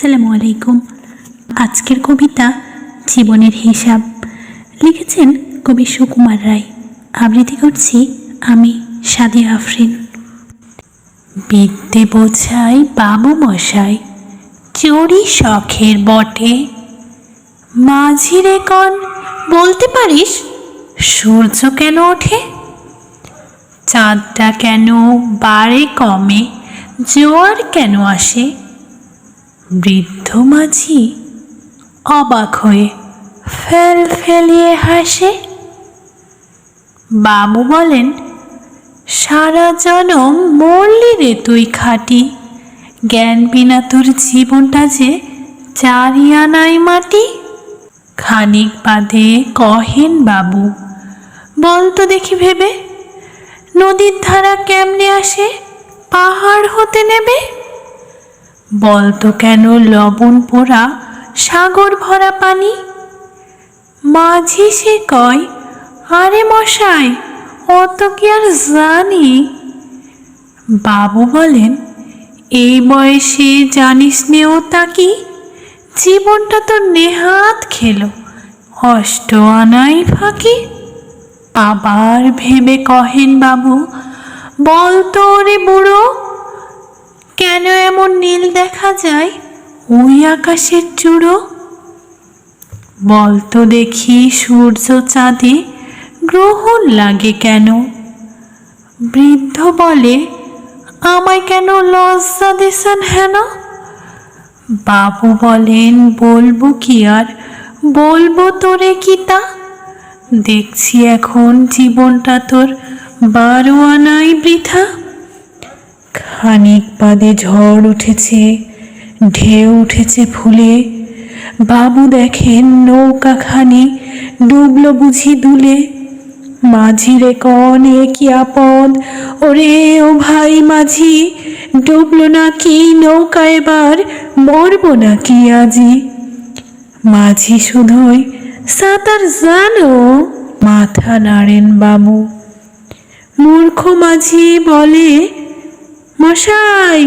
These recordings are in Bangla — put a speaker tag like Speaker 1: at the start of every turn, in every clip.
Speaker 1: আসসালামু আলাইকুম। আজকের কবিতা জীবনের হিসাব। লিখেছেন কবি সুকুমার রায়। আবৃত্তি করছি আমি, সাদিয়া আফরিন। বিদ্যে বোঝাই বাবু মশাই চড়ি শখের বটে। মাঝিরে কন, বলতে পারিস, সূর্য কেন ওঠে? চাঁদটা কেন বাড়ে কমে, জোয়ার কেন আসে? বৃদ্ধ মাঝি অবাক হয়ে ফেল ফেলিয়ে হাসে। বাবু বলেন, সারা জনম মরলি রে তুই খাটি। জ্ঞান বিনা তোর জীবনটা যে চারিয়ানাই মাটি। খানিক বাদে কহেন বাবু বল তো দেখি ভেবে, নদীর ধারা কেমনে আসে? পাহাড় হতে নেবে? বলতো কেন লবণ পোড়া সাগর ভরা পানি? মাঝি সে কয়, আরে মশাই অত কি আর জানি? বাবু বলেন, এই বয়সে জানিস নেও তা কি? জীবনটা তো নেহাত খেলো অষ্ট আনাই ফাঁকি। আবার ভেবে কহেন বাবু, বল তো রে বুড়ো কেন এমন নীল দেখা যায়? ওই আকাশের চূড়ো? বলতো দেখি, সূর্য চাঁদে গ্রহণ লাগে কেন? বৃদ্ধ বলে, আমায় কেন লজ্জা দেশান হেন? বাবু বলেন, বলব কি আর? বলব তোরে কি তা? দেখছি এখন জীবনটা তোর বারো আনাই বৃথা। খানিক বাদে ঝড় উঠেছে, ঢেউ উঠেছে ফুলে। বাবু দেখেন নৌকাখানি ডুবলো বুঝি দুলে। মাঝিরে কন কি আপদ? ওরে ও ভাই মাঝি, ডুবলো নাকি নৌকা এবার? মরবো নাকি আজি? মাঝি শুধুই, সাঁতার জানো? মাথা নাড়েন বাবু। মূর্খ মাঝি বলে মশাই,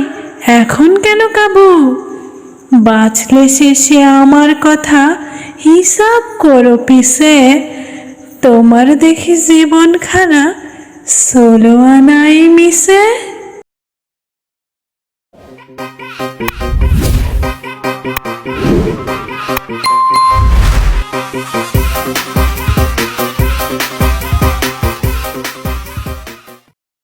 Speaker 1: এখন কেন কাবু বাঁচলে শেষে আমার কথা হিসাব করো পিসে তোমার দেখি জীবনখানা ষোলো আনাই মিশে
Speaker 2: Thank you.